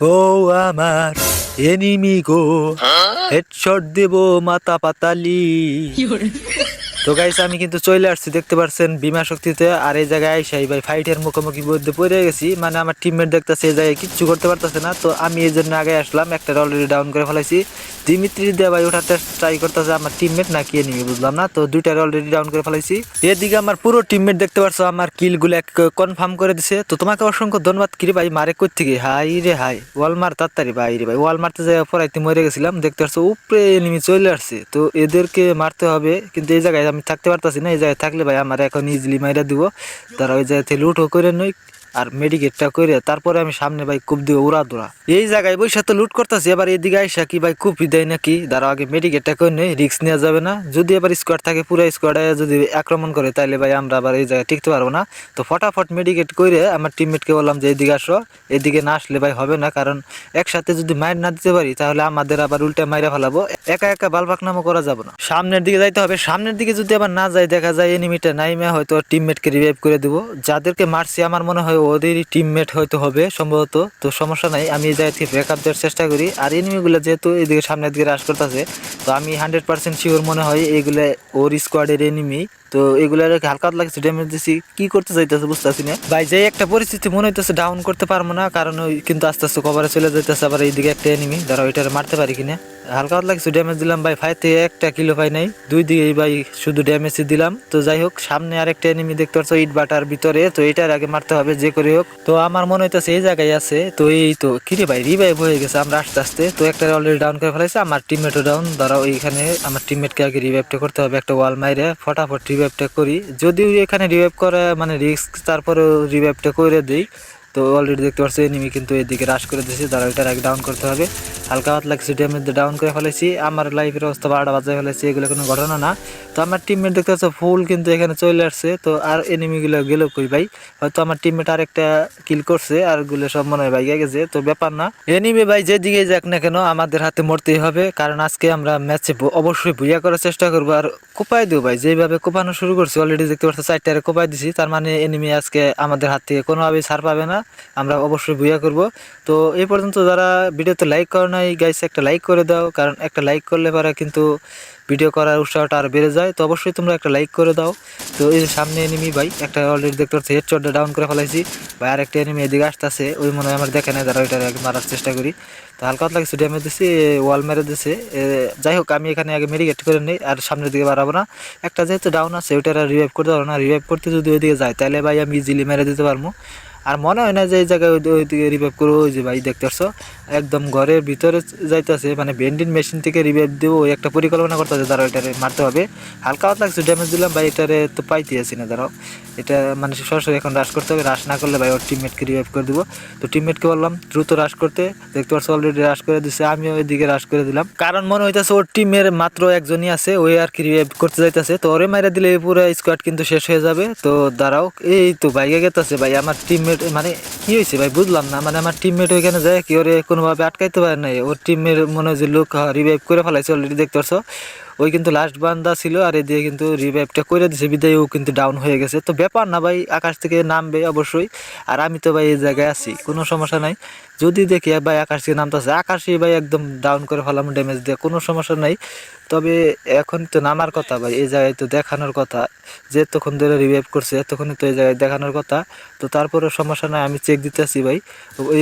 ও আমার এনিমি গো হেডশট দেব মাথা পাতালি তো গাইস আমি কিন্তু চলে আসছি, দেখতে পারছেন বিমা শক্তিতে, আর এই জায়গায় আইসাই ভাই ফাইটের মুখোমুখি মধ্যে পড়ে গেছি। মানে আমার টিমমেট দেখতেছে, এই জায়গায় কিচ্ছু করতে পারতেছে না। তো আমি এই জন্য আগে আসলাম, একটা অলরেডি ডাউন করে ফেলাইছি। দিমিত্রি দিয়ে ভাই ওঠাতে ট্রাই করতেছে আমার টিমমেট না কি নিবি বুঝলাম না। তো দুইটার অলরেডি ডাউন করে ফেলাইছি। এদিকে আমার পুরো টিমমেট দেখতে পারছ, আমার কিলগুলো এক কনফার্ম করে দিছে। তো তোমাকে অসংখ্য ধন্যবাদ, কিরে ভাই, মারে কই থেকে হাই রে হাই ওয়াল মার তাড়াতাড়ি ভাই রে ভাই ওয়াল মারতে যাই পরাইতে মরে গেছিলাম। দেখতে পারছ, উপরে এনিমি চলে আসছে। তো এদেরকে মারতে হবে, কিন্তু এই জায়গায় আমি থাকতে পারতাছি না, এই জায়গায় থাকলে ভাই আমার এখন ইজিলি মাইরা দিব। তারা ওই জায়গাতে লুট লুটও করে নই। আর মেডিকেটটা করে তারপরে আমি সামনে ভাই কূপ দিয়ে উড়া দৌড়া এই জায়গায় বৈশা তো লুট করতেছি, এবার এদিকে আইসা কি ভাই কুপি দেয় নাকি? দাঁড়াও, আগে মেডিকেটটা করে নেই? রিস্ক নেওয়া যাবে না। যদি এবার স্কোয়াড থাকে, পুরো স্কোয়াডে যদি আক্রমণ করে তাহলে ভাই আমরা আবার এই জায়গায় টিকতে পারব না। তো ফটাফট মেডিকেট করে আমার টিমমেটকে বললাম যে, এদিকে আসো। এদিকে না আসলে ভাই হবে না, কারণ একসাথে যদি মায়ের না দিতে পারি, তাহলে আমাদের আবার উল্টে মাইরা ফেলাবো। একা একা বালবাক নামও করা যাবে না। সামনের দিকে যাইতে হবে। সামনের দিকে যদি আবার না যাই, দেখা যায় এনিমিটা নাইমে হয়তো টিমমেটকে রিভাইভ করে দেবো। যাদেরকে মারছি, আমার মনে হয় ওদেরই টিমমেট হয়তো হবে সম্ভবত। তো সমস্যা নাই, আমি এই জায়গা থেকে ব্যাকআপ দেওয়ার চেষ্টা করি। আর এনিমিগুলো যেহেতু এদিকে সামনের দিকে রাশ করতেছে, তো আমি হান্ড্রেড পার্সেন্ট শিওর মনে হয় এগুলো ওর স্কোয়াডের এনিমি তো এগুলার হালকা হালকা কিছু ড্যামেজ দিছি। কি করতে চাইতেছে বুঝতে বুঝতেছি না। ভাই, যে একটা পরিস্থিতি মনে হইতেছে ডাউন করতে পারব না, কারণ ওই কিন্তু আস্তে আস্তে কভারে চলে যাইতেছে, আবার এইদিকে একটা এনিমি ধরো ওইটারে মারতে পারি কিনা। হালকা হালকা কিছু ড্যামেজ দিলাম, ভাই ফাই থেকে একটা কিলো পাই নাই। দুই দিকে ভাই, শুধু ড্যামেজ দিলাম। তো যাই হোক, সামনে আরেকটা এনিমি দেখতে পাচ্ছ, ইট বাটার ভিতরে, তো এটার আগে মারতে হবে, যে করে হোক। তো আমার মনে হইতেছে এই জায়গায় আছে, তো এই তো কিরে ভাই রিভাইভ হয়ে গেছে আমরা আস্তে আস্তে। তো একটা অলরেডি ডাউন করে ফেলাইছে, আমার টিমমেটও ডাউন ধরো এইখানে আমার টিমমেটকে আগে রিভাইভটা করতে হবে, একটা ওয়াল মাইরে, ফটাফট রিভাইভটা করি। যদিও এখানে রিভাইভ করা মানে রিস্ক তারপরেও রিভাইভটা করে দিই। তো অলরেডি দেখতে পাচ্ছি এনিমি কিন্তু এদিকে রাশ করে দিয়েছে ওইটার আগে ডাউন করতে হবে। হালকা হাত লাগছে ড্যামেজ ডাউন করে ফেলেছি। আমার লাইফের অবস্থা বারোটা বাজায় ফেলেছি, এগুলো কোনো ঘটনা না। তো আমার টিমমেট দেখতে পাচ্ছ ফুল কিন্তু এখানে চলে আসছে। তো আর এনিমিগুলো গেল কই ভাই? হয়তো আমার টিমমেট আরেকটা কিল করছে, আরগুলো সব মনে হয় ভাইয়া গেছে, তো ব্যাপার না। এনিমি ভাই যেদিকে যাক না কেন, আমাদের হাতে মরতেই হবে, কারণ আজকে আমরা ম্যাচে অবশ্যই ভুইয়া করার চেষ্টা করব। আর কোপাই দেবো ভাই, যেভাবে কোপানো শুরু করছি অলরেডি দেখতে পাচ্ছ চারটারে কোপাই দিছি। তার মানে এনিমি আজকে আমাদের হাত থেকে কোনোভাবেই ছাড় পাবে না। আমরা অবশ্যই ভুইয়া করব। তো এই পর্যন্ত যারা ভিডিওতে লাইক করো নাই গাইছে একটা লাইক করে দাও, কারণ একটা লাইক করলে পরে কিন্তু ভিডিও করার উৎসাহটা আর বেড়ে যায়। তো অবশ্যই তোমরা একটা লাইক করে দাও। তো এই সামনে এনিমি ভাই, একটা অলরেডি দেখতে পাচ্ছি হেড চটটা ডাউন করে ফেলাইছি। ভাই আর একটা এনিমি এদিকে আসতেছে, ওই মনে হয় আমার দেখে নেই, যারা ওইটা মারার চেষ্টা করি। তো হালকা হালকা কিছু ড্যামেজ দিছি ওয়াল মেরে দিছে যাই হোক, আমি এখানে আগে মেডিকেট করে নিই, আর সামনের দিকে বাড়াবো না। একটা যেহেতু ডাউন আছে ওইটা রিভাইভ করতে পারব না। রিভাইভ করতে যদি ওইদিকে যায়, তাহলে ভাই আমি ইজিলি মেরে দিতে পারব। আর মনে হয় না যে এই জায়গায় ওই ওইদিকে রিভাইভ করব, ওই যে ভাই দেখতে পারছ একদম ঘরের ভিতরে যাইতেছে মানে বেন্ডিন মেশিন থেকে রিভাইভ দেবো, ওই একটা পরিকল্পনা করতেছে, দাঁড়াও এটারে মারতে হবে। হালকা হাত লাগছে ড্যামেজ দিলাম, ভাই এটারে তো পাইতে আছি না, দাঁড়াও। এটা মানে সরাসরি এখন রাশ করতে হবে রাশ না করলে ভাই ওর টিমমেটকে রিভাইভ করে দেবো। তো টিমমেটকে বললাম, দ্রুত রাশ করতে, দেখতে পাচ্ছ অলরেডি রাশ করে দিচ্ছে আমিও ওইদিকে রাশ করে দিলাম। কারণ মনে হইতেছে ওর টিমের মাত্র একজনই আছে, ওই আর কি রিভাইভ করতে যাইতেছে, তো ওরে মাইরা দিলে পুরো স্কোয়াড কিন্তু শেষ হয়ে যাবে। তো দাঁড়াও, এই তো ভাইকে গেতেছে, ভাই আমার টিমমেট মানে কি হয়েছে ভাই? বুঝলাম না। মানে আমার টিমমেট ওইখানে যায়, কি ওরে কোনোভাবে আটকাইতে পারে নাই। ওর টিমের মনে হয় যে লোক রিভাইভ করে ফেলাইছে অলরেডি দেখতে পারছ? ওই কিন্তু লাস্ট বান্দা ছিল আর এদিকে কিন্তু রিভাইভটা করে দিছে। বিদায় ও কিন্তু ডাউন হয়ে গেছে। তো ব্যাপার না ভাই, আকাশ থেকে নামবে অবশ্যই। আর আমি তো ভাই এই জায়গায় আছি, কোনো সমস্যা নাই। যদি দেখি ভাই আকাশ থেকে নামতেছে আকাশে ভাই একদম ডাউন করে ফেলাম ড্যামেজ দিয়ে, কোনো সমস্যা নাই। তবে এখন তো নামার কথা ভাই, এই জায়গায় তো দেখানোর কথা। যে এতক্ষণ ধরে রিভাইভ করছে এতক্ষণই তো এই জায়গায় দেখানোর কথা। তো তারপরে সমস্যা নাই, আমি চেক দিতেছি ভাই।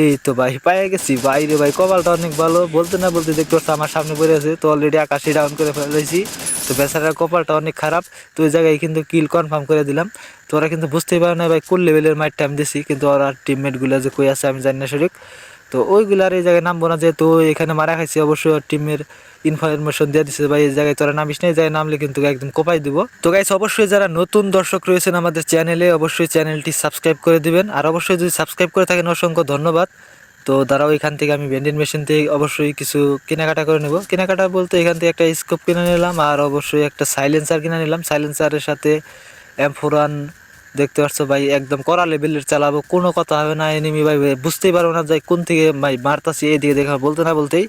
এই তো ভাই, পায়ে গেছি। বাইরে ভাই, কপালটা অনেক ভালো। বলতে না বলতে দেখতে পাচ্ছি আমার সামনে পড়ে আছে। তো অলরেডি আকাশে ডাউন করে ফেলেছি। তো বেচারার কপালটা অনেক খারাপ। তো ওই জায়গায় কিন্তু কিল কনফার্ম করে দিলাম। তো ওরা কিন্তু বুঝতেই পারে না ভাই, কোন লেভেলের মাইটটা আমি দিছি। কিন্তু ওরা টিমমেটগুলো যে কই আছে আমি জানি না সঠিক। তো ওইগুলার এই জায়গায় নামবো না, যেহেতু এখানে মারা খাইছি, অবশ্যই টিমের ইনফরমেশন দিয়ে দিচ্ছে ভাই, এই জায়গায় তোরা নামিস না, এই জায়গায় নামলে কিন্তু একদম কোপাই দিব। তো গাইস অবশ্যই যারা নতুন দর্শক রয়েছেন আমাদের চ্যানেলে অবশ্যই চ্যানেলটি সাবস্ক্রাইব করে দিবেন। আর অবশ্যই যদি সাবস্ক্রাইব করে থাকেন, অসংখ্য ধন্যবাদ। তো দাঁড়াও, এখান থেকে আমি ভেন্ডিং মেশিন থেকে অবশ্যই কিছু কেনাকাটা করে নেব। কেনাকাটা বলতে এখান থেকে একটা স্কোপ কিনে নিলাম, আর অবশ্যই একটা সাইলেন্সার কিনে নিলাম। সাইলেন্সারের সাথে ওয়ান দেখতে পাচ্ছ ভাই, একদম কড়া লেভেলের চালাবো, কোনো কথা হবে না এনিমি ভাই বুঝতেই পারব না যাই কোন থেকে ভাই মারতাছি, এদিকে দেখা, বলতে না বলতেই,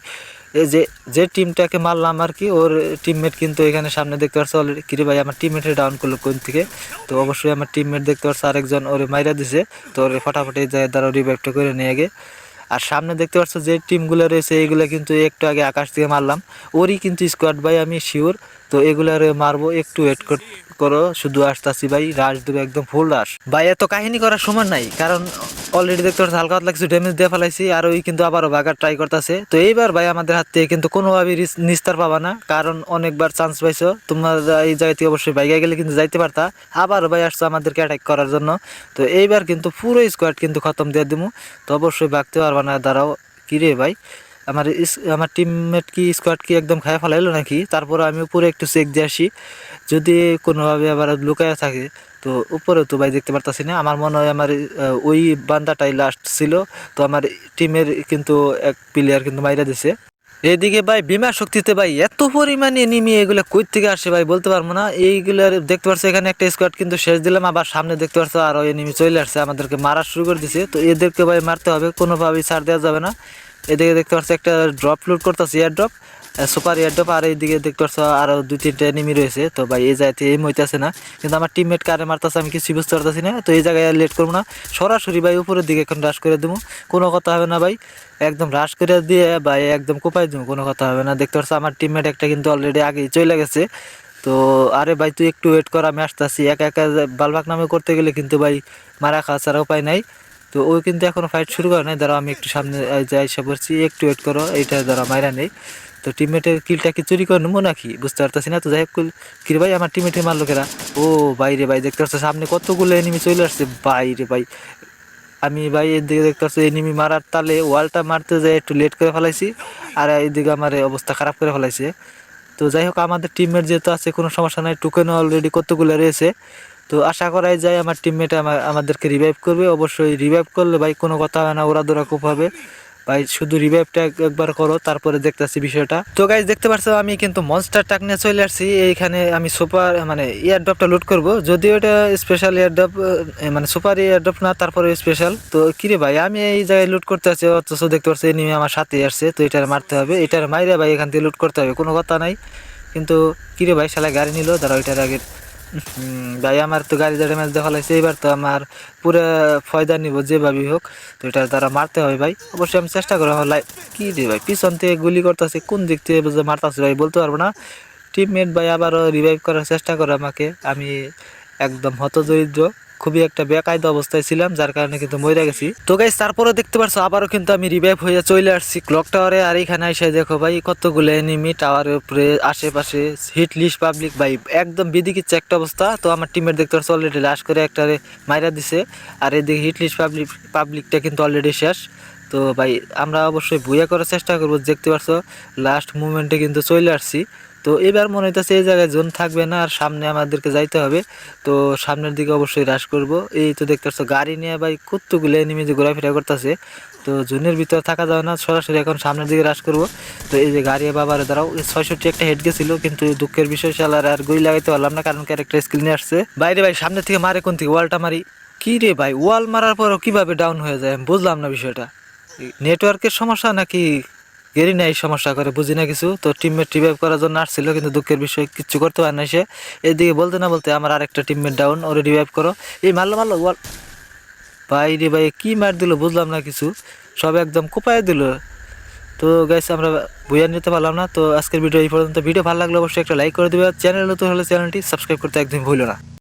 এই যে যে টিমটাকে মারলাম আর কি, ওর টিমমেট কিন্তু এখানে সামনে দেখতে পাচ্ছ অলরেডি কিরে ভাই, আমার টিমমেটে ডাউন করল কোন থেকে? তো অবশ্যই আমার টিমমেট দেখতে পাচ্ছ আরেকজন ওরে মাইরা দিছে, তো ওরে ফটাফটি যায় দ্বারা রিভাইভটা করে নিয়ে গে আর সামনে দেখতে পাচ্ছ যে টিমগুলো রয়েছে এইগুলো কিন্তু একটু আগে আকাশ থেকে মারলাম। ওরই কিন্তু স্কোয়াড ভাই, আমি শিওর তো এগুলার মারবো, একটু ওয়েট করো শুধু আসতাছি ভাই রাশ দেবে, একদম ফুল রাশ ভাই, এত কাহিনী করার সময় নাই, কারণ অলরেডি দেখতে পাচ্ছি হালকা হালকা কিছু ড্যামেজ দিয়ে ফেলাইছি, আর ওই কিন্তু আবারও বাগার ট্রাই করতেছে। তো এইবার ভাই আমাদের হাত থেকে কিন্তু কোনোভাবেই নিস্তার পাবা না, কারণ অনেকবার চান্স পাইছো। তোমরা এই জায়গা থেকে অবশ্যই বাইকে গেলে কিন্তু যাইতে পারতা। আবারও ভাই আসছো আমাদেরকে অ্যাটাক করার জন্য। তো এইবার কিন্তু পুরো স্কোয়াড কিন্তু খতম দিয়ে দিবো তো অবশ্যই বাগতে পারবা না, দাঁড়াও। কিরে ভাই, আমার আমার টিমমেট কি স্কোয়াড কি একদম খায় ফেলাইলো নাকি? তারপর আমি উপরে একটু চেক দিয়ে আসি। যদি কোনোভাবে আবার লুকায় থাকে তো উপরে তো ভাই দেখতে পারতাছি না। আমার মনে হয় আমার ওই বান্দাটাই লাস্ট ছিল। তো আমার টিমের কিন্তু এক প্লেয়ার কিন্তু মাইরা দিছে। এদিকে ভাই বিমা শক্তিতে ভাই এত পরিমাণে নিমি এগুলো কই থেকে আসে ভাই বলতে পারব না। এইগুলার দেখতে পাচ্ছ এখানে একটা স্কোয়াড কিন্তু শেষ দিলাম। আবার সামনে দেখতে পাচ্ছ আরও এনিমি চলে আসছে, আমাদেরকে মারা শুরু করে দিছে। তো এদেরকে ভাই মারতে হবে, কোনোভাবেই ছাড় দেওয়া যাবে না। এদিকে দেখতে পাচ্ছ একটা ড্রপ লুট করতেছে air drop super air drop আর এইদিকে দেখতে পাচ্ছ আরও দুই, তিনটা এনিমি রয়েছে। তো ভাই, এই জায়গাতে এই মইতেছে না। কিন্তু আমার টিমমেট কারে মারতেছে আমি কিছু বুঝতে পারতেছি না। তো এই জায়গায় লেট করব না। সরাসরি ভাই উপরের দিকে এখন রাশ করে দেবো কোনো কথা হবে না ভাই। একদম রাশ করে দিয়ে ভাই একদম কোপাই দেবো কোনো কথা হবে না। দেখতে পাচ্ছ আমার টিমমেট একটা কিন্তু অলরেডি আগেই চলে গেছে। তো আরে ভাই, তুই একটু ওয়েট কর, আমি আসতেছি। একা একা বালবাক নামে করতে গেলে কিন্তু ভাই মারা খাওয়া ছাড়া উপায় নাই। তো ও কিন্তু এখনও ফাইট শুরু করে নাই। দাঁড়াও, আমি একটু সামনে, এই যে এসে পড়ছি। একটু ওয়েট করো। এইটা দাঁড়া মাইরা নেই। তো টিমমেটের কিলটা কি চুরি করে নেব নাকি? বুঝতে পারতেছি না, তো যাই হোক কি রে ভাই, আমার টিমমেটের মারলো কেরা? ও বাইরে ভাই, দেখতে পাচ্ছ সামনে কতগুলো এনিমি চলে আসছে বাইরে ভাই। আমি ভাই এদিকে দেখতে পাচ্ছি এনিমি মারার তালে ওয়ালটা মারতে যাই একটু লেট করে ফেলাইছি, আর এইদিকে আমার অবস্থা খারাপ করে ফেলাইছে। তো যাই হোক, আমাদের টিমমেট যেহেতু আছে, কোনো সমস্যা নাই টুকেনও অলরেডি কতগুলো রয়েছে। তো আশা করাই যায়, আমার টিমমেট আমাদেরকে রিভাইভ করবে। অবশ্যই রিভাইভ করলে ভাই কোনো কথা হয় না, ওরা দোরা খুব হবে। ভাই, শুধু রিভাইভটা একবার করো, তারপরে দেখতেছি বিষয়টা। তো গাইজ দেখতে পাচ্ছ আমি কিন্তু মনস্টার টাক নিয়ে চলে আসছি। এইখানে আমি সুপার মানে এয়ারড্রপটা লুট করব। যদিও এটা স্পেশাল এয়ারড্রপ মানে সুপার এয়ারড্রপ না তারপরে স্পেশাল তো কিরে ভাই, আমি এই জায়গায় লুট করতে আছি অথচ দেখতে পাচ্ছি এনিমি আমার সাথে আসছে, তো এটার মারতে হবে। এটার মাইরে ভাই এখান থেকে লুট করতে হবে, কোনো কথা নাই। কিন্তু কিরে ভাই, শালা গাড়ি নিল দাঁড়া ওইটার আগে ভাই, আমার তো গাড়ি দাঁড়িয়ে ম্যাচ দেখা লাগছে। এবার তো আমার পুরো ফয়দা নিব যেভাবেই হোক, তো এটা তারা মারতে হবে ভাই। অবশ্যই আমি চেষ্টা করব আমার লাই- কি রে ভাই, পিছন থেকে গুলি করতেছে, কোন দিক থেকে মারতেছে ভাই, বলতে পারব না। টিমমেট ভাই আবারও রিভাইভ করার চেষ্টা করে আমাকে। আমি একদম হতদরিদ্র। খুবই একটা বেকায়দা অবস্থায় ছিলাম, যার কারণে কিন্তু মরে গেছি। তো গাইস তারপরে দেখতে পারছ, আবারও কিন্তু আমি রিভাইভ হয়ে চলে আসছি ক্লক টাওয়ারে আর এখানে এসে দেখো ভাই, কতগুলো এনিমি টাওয়ারের উপরে আশেপাশে হিট লিস্ট পাবলিক ভাই একদম বিদিকিচ্ছে একটা অবস্থা। তো আমার টিমের দেখতে পাচ্ছ অলরেডি লাশ করে একটা মাইরা দিছে। আর এদিকে হিট লিস্ট পাবলিক পাবলিকটা কিন্তু অলরেডি শেষ। তো ভাই, আমরা অবশ্যই ভুয়া করার চেষ্টা করব, দেখতে পারছ লাস্ট মুভমেন্টে কিন্তু চলে আসছি। তো এবার মনে হইতেছে এই জায়গায় জোন থাকবে না, আর সামনে আমাদেরকে যাইতে হবে। তো সামনের দিকে অবশ্যই হ্রাস করব। এই তো দেখতে পাচ্ছ গাড়ি নিয়ে ভাই কতগুলো এনিমি যে ঘোরাফেরা করতেছে। তো জোনের ভিতরে থাকা যাবে না, সরাসরি এখন সামনের দিকে হ্রাস করব। তো এই যে গাড়ি বাবার, দাঁড়াও ছয়ষট্টি একটা হেড গেছিল, কিন্তু দুঃখের বিষয়, শালার আর গুলি লাগাইতে পারলাম না, কারণ ক্যারেক্টার স্কিল নিয়ে আসছে। বাইরে ভাই সামনে থেকে মারে কোন থেকে? ওয়ালটা মারি। কি রে ভাই ওয়াল মারার পরও কীভাবে ডাউন হয়ে যায়? বুঝলাম না বিষয়টা। নেটওয়ার্কের সমস্যা নাকি গেরি নাই, সমস্যা করে, বুঝি না কিছু। তো টিমমেট রিভাইভ করার জন্য আসছিল, কিন্তু দুঃখের বিষয়, কিচ্ছু করতে পারে না সে। এদিকে বলতে না বলতে আমার আরেকটা টিমমেট ডাউন ওরে রিভাইভ করো। এই মারলো মারলো, ওয়াল। ভাই রে ভাই, কী মার দিল, বুঝলাম না কিছু। সব একদম কোপায় দিল। তো গাইস আমরা বুঝে নিতে পারলাম না। তো আজকের ভিডিও এই পর্যন্ত। ভিডিও ভালো লাগলে অবশ্যই একটা লাইক করে দেবে। চ্যানেল নতুন হলে চ্যানেলটি সাবস্ক্রাইব করতে একদম ভুলো না।